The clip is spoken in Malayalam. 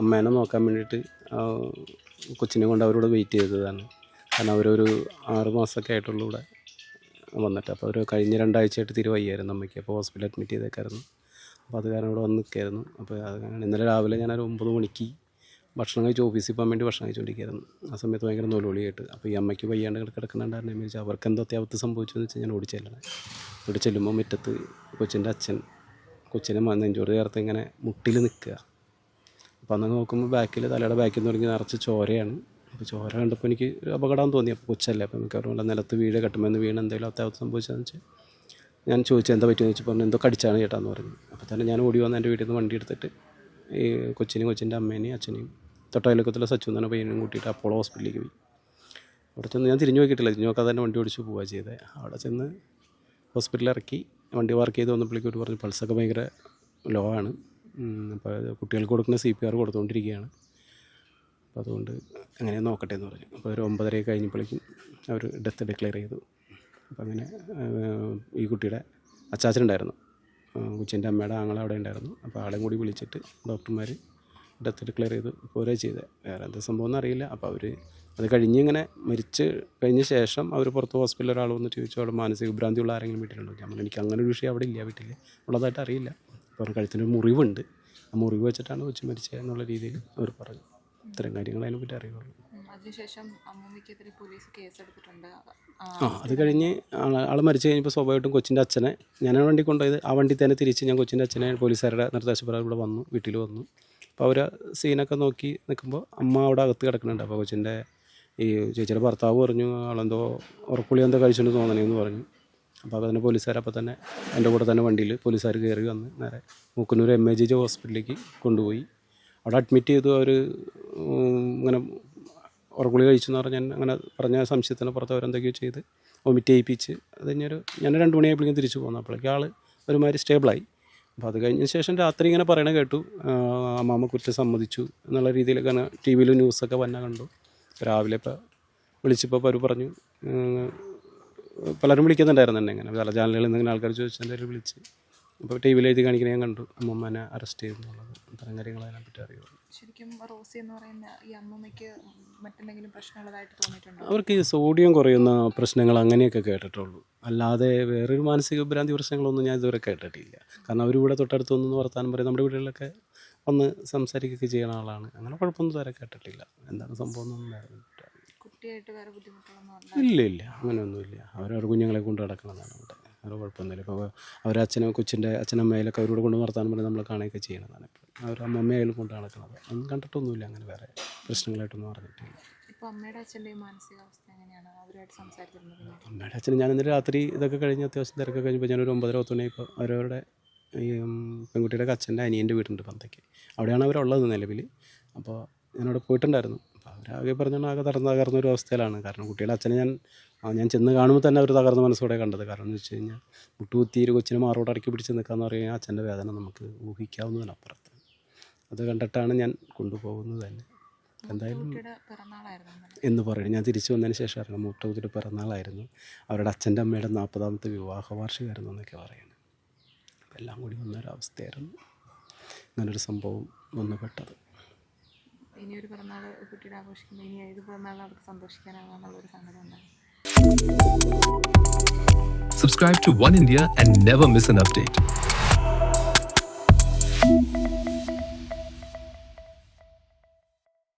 അമ്മേനെ നോക്കാൻ വേണ്ടിയിട്ട് കൊച്ചിനെ കൊണ്ട് അവരോട് വെയിറ്റ് ചെയ്തതാണ്. കാരണം അവരൊരു ആറ് മാസമൊക്കെ ആയിട്ടുള്ളൂ ഇവിടെ വന്നിട്ട്. അപ്പോൾ അവർ കഴിഞ്ഞ രണ്ടാഴ്ചയായിട്ട് തിരി വയ്യായിരുന്നു അമ്മയ്ക്ക്. അപ്പോൾ ഹോസ്പിറ്റലിൽ അഡ്മിറ്റ് ചെയ്തേക്കായിരുന്നു. അപ്പോൾ അത് കാരണം ഇവിടെ വന്ന് നിൽക്കായിരുന്നു അപ്പോൾ അത് കാരണം ഇന്നലെ രാവിലെ ഞാനൊരു ഒമ്പത് മണിക്ക് ഭക്ഷണം കഴിച്ച് ഓഫീസിൽ പോകാൻ വേണ്ടി ഭക്ഷണം കഴിച്ചുകൊണ്ടിരിക്കുകയായിരുന്നു. ആ സമയത്ത് ഭയങ്കര നൊലോളിയായിട്ട് അപ്പോൾ ഈ അമ്മയ്ക്ക് വയ്യാണ്ട് കിടക്കുന്നുണ്ടായിരുന്നു എന്ന് വിചാരിച്ചു അവർക്ക് എന്തോ അത്യാവത്ത് സംഭവിച്ചു എന്ന് വെച്ചാൽ ഞാൻ ഓടിച്ചെല്ലണേ. ഓടി ചെല്ലുമ്പോൾ മുറ്റത്ത് കൊച്ചിന്റെ അച്ഛൻ കൊച്ചിനെ നെഞ്ചോട് ചേർത്ത് ഇങ്ങനെ മുട്ടിൽ നിൽക്കുക. അപ്പോൾ അന്ന് നോക്കുമ്പോൾ ബാക്കിൽ തലയുടെ ബാക്കിൽ നിന്ന് തുടങ്ങി നിറച്ച് ചോരയാണ്. അപ്പോൾ ചോര കണ്ടപ്പോൾ എനിക്ക് അപകടം തോന്നി. അപ്പോൾ കൊച്ചല്ലേ അപ്പോൾ എനിക്ക് അറിയില്ല നിലത്ത് വീട് കട്ടുമെന്ന് വീണ് എന്തെങ്കിലും അത്യാവശ്യം സംഭവിച്ചതെന്ന് വെച്ചാൽ ഞാൻ ചോദിച്ചു എന്താ പറ്റിയെന്ന്? വെച്ചപ്പോൾ പറഞ്ഞു എന്തോ കടിച്ചാണ് ചേട്ടാന്ന് പറഞ്ഞു. അപ്പോൾ തന്നെ ഞാൻ ഓടി വന്ന് എന്റെ വീട്ടിൽ നിന്ന് വണ്ടി എടുത്തിട്ട് ഈ കൊച്ചിനെയും കൊച്ചിന്റെ അമ്മേനെയും അച്ഛനെയും തൊട്ടയലക്കത്തുള്ള സച്ചു എന്നാണ് പയ്യനും കൂട്ടിയിട്ട് അപ്പോളോ ഹോസ്പിറ്റലിലേക്ക് പോയി. അവിടെ ചെന്ന് ഞാൻ തിരിഞ്ഞു നോക്കിയിട്ടില്ല. തിരിഞ്ഞു നോക്കാതെ തന്നെ വണ്ടി ഓടിച്ച് പോവുക ചെയ്തത് അവിടെ ചെന്ന് ഹോസ്പിറ്റലിൽ ഇറക്കി വണ്ടി വർക്ക് ചെയ്ത് വന്നപ്പോഴേക്കും ഒരു പറഞ്ഞു പൾസൊക്കെ ഭയങ്കര ലോ ആണ്. അപ്പോൾ കുട്ടികൾക്ക് കൊടുക്കുന്ന സി പി ആർ കൊടുത്തുകൊണ്ടിരിക്കുകയാണ് അപ്പോൾ അതുകൊണ്ട് അങ്ങനെ നോക്കട്ടെ എന്ന് പറഞ്ഞു. അപ്പോൾ ഒരു ഒമ്പതര കഴിഞ്ഞപ്പോഴേക്കും അവർ ഡെത്ത് ഡിക്ലെയർ ചെയ്തു. അപ്പോൾ അങ്ങനെ ഈ കുട്ടിയുടെ അച്ചാച്ചനുണ്ടായിരുന്നു. കൊച്ചിന്റെ അമ്മയുടെ ആങ്ങളെ അവിടെ ഉണ്ടായിരുന്നു. അപ്പോൾ ആളെയും കൂടി വിളിച്ചിട്ട് ഡോക്ടർമാർ ഡെത്ത് ഡിക്ലെയർ ചെയ്ത്. പോരേ ചെയ്തത് വേറെ എന്താ സംഭവം എന്ന് അറിയില്ല. അപ്പോൾ അവർ അത് കഴിഞ്ഞ് ഇങ്ങനെ മരിച്ച് കഴിഞ്ഞ ശേഷം അവർ പുറത്ത് ഹോസ്പിറ്റലിൽ ഒരാൾ വന്ന് ചോദിച്ചു അവിടെ മാനസിക വിഭ്രാന്തിയുള്ള ആരെങ്കിലും വീട്ടിലുണ്ടോ? ഞാൻ എനിക്ക് അങ്ങനെ ഒരു വിഷയം അവിടെ ഇല്ല വീട്ടിൽ ഉള്ളതായിട്ട് അറിയില്ല. അപ്പോൾ കഴുത്തിന് ഒരു മുറിവുണ്ട്. ആ മുറിവ് വെച്ചിട്ടാണ് കൊച്ചു മരിച്ചത് എന്നുള്ള രീതിയിൽ അവർ പറഞ്ഞു. ഇത്തരം കാര്യങ്ങൾ അതിനെപ്പറ്റി അറിയുള്ളൂ. ഉം, അതിനുശേഷം അമ്മൂമ്മയ്ക്കെതിരെ പോലീസ് കേസെടുത്തിട്ടുണ്ട്. ആ, അത് കഴിഞ്ഞ് ആൾ മരിച്ചു കഴിഞ്ഞപ്പോൾ സ്വാഭാവികമായിട്ടും കൊച്ചിന്റെ അച്ഛനെ ഞാനാണ് വണ്ടി കൊണ്ടുപോയത്. ആ വണ്ടി തന്നെ തിരിച്ച് ഞാൻ കൊച്ചിന്റെ അച്ഛനെ പോലീസുകാരുടെ നിർദ്ദേശപ്രകാരം ഇവിടെ വന്നു വീട്ടിൽ വന്നു. അപ്പോൾ അവർ സീനൊക്കെ നോക്കി നിൽക്കുമ്പോൾ അമ്മ അവിടെ അകത്ത് കിടക്കുന്നുണ്ട്. അപ്പോൾ കൊച്ചിന്റെ ഈ ചേച്ചിയുടെ ഭർത്താവ് പറഞ്ഞു ആളെന്തോ ഉറക്കുളി എന്തോ കഴിച്ചുകൊണ്ട് തോന്നണേന്ന് പറഞ്ഞു. അപ്പോൾ അപ്പോൾ തന്നെ പോലീസുകാർ അപ്പോൾ തന്നെ എന്റെ കൂടെ തന്നെ വണ്ടിയിൽ പോലീസുകാർ കയറി വന്ന് നേരെ Mukkunnur M A G J ഹോസ്പിറ്റലിലേക്ക് കൊണ്ടുപോയി. അവിടെ അഡ്മിറ്റ് ചെയ്തു അവർ ഇങ്ങനെ ഉറക്കുളി കഴിച്ചു എന്ന് പറഞ്ഞാൽ അങ്ങനെ പറഞ്ഞ സംശയത്തിന് പുറത്ത് അവരെന്തൊക്കെയോ ചെയ്ത് വൊമിറ്റ് ചെയ്യിപ്പിച്ച് അത് കഴിഞ്ഞൊരു ഞാൻ രണ്ട് മണിയായപ്പോഴേക്കും തിരിച്ചു പോകുന്നു അപ്പോഴേക്കും ആൾ ഒരുമാതിരി സ്റ്റേബിളായി അപ്പോൾ അത് കഴിഞ്ഞ ശേഷം രാത്രി ഇങ്ങനെ പറയണ കേട്ടു. അമ്മാമ്മ കുറ്റം സമ്മതിച്ചു എന്നുള്ള രീതിയിലൊക്കെ ടി വിയിൽ ന്യൂസൊക്കെ വന്ന കണ്ടു. രാവിലെ ഇപ്പോൾ വിളിച്ചപ്പോൾ അവർ പറഞ്ഞു പലരും വിളിക്കുന്നുണ്ടായിരുന്നു എന്നെ ഇങ്ങനെ. പല ചാനലുകളിൽ നിന്ന് ഇങ്ങനെ ആൾക്കാർ ചോദിച്ചതിന്റെ പേരിൽ വിളിച്ച്. അപ്പോൾ ടി വിയിൽ എഴുതി കാണിക്കുന്ന ഞാൻ കണ്ടു. അമ്മമ്മനെ അറസ്റ്റ് ചെയ്തു എന്നുള്ളത്. അത്തരം കാര്യങ്ങൾ അതിനെപ്പറ്റി അറിയുള്ളൂ. ശരിക്കും റോസി എന്ന് പറയുന്ന ഈ അമ്മമ്മയ്ക്ക് മറ്റെന്തെങ്കിലും പ്രശ്നമുള്ളതായിട്ട് തോന്നിയിട്ടുണ്ടോ? അവർക്ക് ഈ സോഡിയം കുറയുന്ന പ്രശ്നങ്ങൾ അങ്ങനെയൊക്കെ കേട്ടിട്ടുള്ളൂ. അല്ലാതെ വേറൊരു മാനസിക ഭ്രാന്തി പ്രശ്നങ്ങളൊന്നും ഞാൻ ഇതുവരെ കേട്ടിട്ടില്ല. കാരണം അവരിവിടെ തൊട്ടടുത്ത് ഒന്നും വർത്താനം പറയും. നമ്മുടെ വീടുകളിലൊക്കെ വന്ന് സംസാരിക്കുകയൊക്കെ ചെയ്യുന്ന ആളാണ്. അങ്ങനെ കുഴപ്പമൊന്നും ഇതുവരെ കേട്ടിട്ടില്ല. എന്താണ് സംഭവം എന്നൊന്നും. കുട്ടിയായിട്ട് വേറെ ബുദ്ധിമുട്ടുള്ളതെന്ന് പറഞ്ഞാൽ ഇല്ല ഇല്ല. അങ്ങനെയൊന്നുമില്ല. അവരവരുടെ കുഞ്ഞുങ്ങളെ കൊണ്ട് നടക്കണമെന്നാണ് അവിടെ വേറെ കുഴപ്പമൊന്നുമില്ല. ഇപ്പോൾ അവരെ അച്ഛനും കൊച്ചിന്റെ അച്ഛനമ്മയിലൊക്കെ അവരോട് കൊണ്ട് വർത്താനം പറഞ്ഞ് നമ്മൾ കാണുകയൊക്കെ ചെയ്യണതാണ് ഇപ്പോൾ അവർ അമ്മമ്മയായാലും കൊണ്ട് നടക്കുന്നത് ഒന്നും കണ്ടിട്ടൊന്നുമില്ല അങ്ങനെ വേറെ പ്രശ്നങ്ങളായിട്ടൊന്നും അറിഞ്ഞിട്ടില്ല. അമ്മയുടെ അച്ഛനും ഞാൻ ഇന്നലെ രാത്രി ഇതൊക്കെ കഴിഞ്ഞ് അത്യാവശ്യം തിരക്കൊക്കെ കഴിഞ്ഞപ്പോൾ ഞാനൊരു ഒമ്പതര പത്ത് മണിയായപ്പോൾ അവരവരുടെ ഈ പെൺകുട്ടിയുടെ അച്ഛന്റെ അനിയന്റെ വീടുണ്ട് പന്തയ്ക്ക്. അവിടെയാണ് അവരുള്ളത് നിലവിൽ അപ്പോൾ ഞാനവിടെ പോയിട്ടുണ്ടായിരുന്നു. അവരാകെ പറഞ്ഞാൽ ആകെ തകർന്ന് തകർന്ന ഒരു അവസ്ഥയിലാണ്. കാരണം കുട്ടിയുടെ അച്ഛനെ ഞാൻ ഞാൻ ചെന്ന് കാണുമ്പോൾ തന്നെ അവർ തകർന്ന മനസ്സോടെ കണ്ടത്. കാരണം എന്ന് വെച്ച് കഴിഞ്ഞാൽ മുട്ടുകുത്തി ഒരു കൊച്ചിനെ മാറോട് അടക്കി പിടിച്ച് നിൽക്കാന്ന് പറയുന്നത് അച്ഛന്റെ വേദന നമുക്ക് ഊഹിക്കാവുന്നതിനപ്പുറത്ത് അത് കണ്ടിട്ടാണ് ഞാൻ കൊണ്ടുപോകുന്നത് തന്നെ. എന്തായാലും എന്ന് പറയുന്നത് ഞാൻ തിരിച്ചു വന്നതിന് ശേഷം അറിയണം. മുട്ടുകുത്തിയുടെ പിറന്നാളായിരുന്നു. അവരുടെ അച്ഛന്റെ അമ്മയുടെ നാൽപ്പതാമത്തെ വിവാഹ വാർഷികമായിരുന്നു എന്നൊക്കെ പറയുന്നത് എല്ലാം കൂടി വന്നൊരവസ്ഥയായിരുന്നു. അങ്ങനൊരു സംഭവം വന്നു പെട്ടത് ഇനി ഒരു പിറന്നാൾ കുട്ടിയുടെ ആഘോഷിക്കുമ്പോൾ ഇനി ഏത് പിറന്നാൾ അവർക്ക് സന്തോഷിക്കാനാവാന്നുള്ളൊരു സങ്കടം ഉണ്ടാകും Subscribe to One India and never miss an update.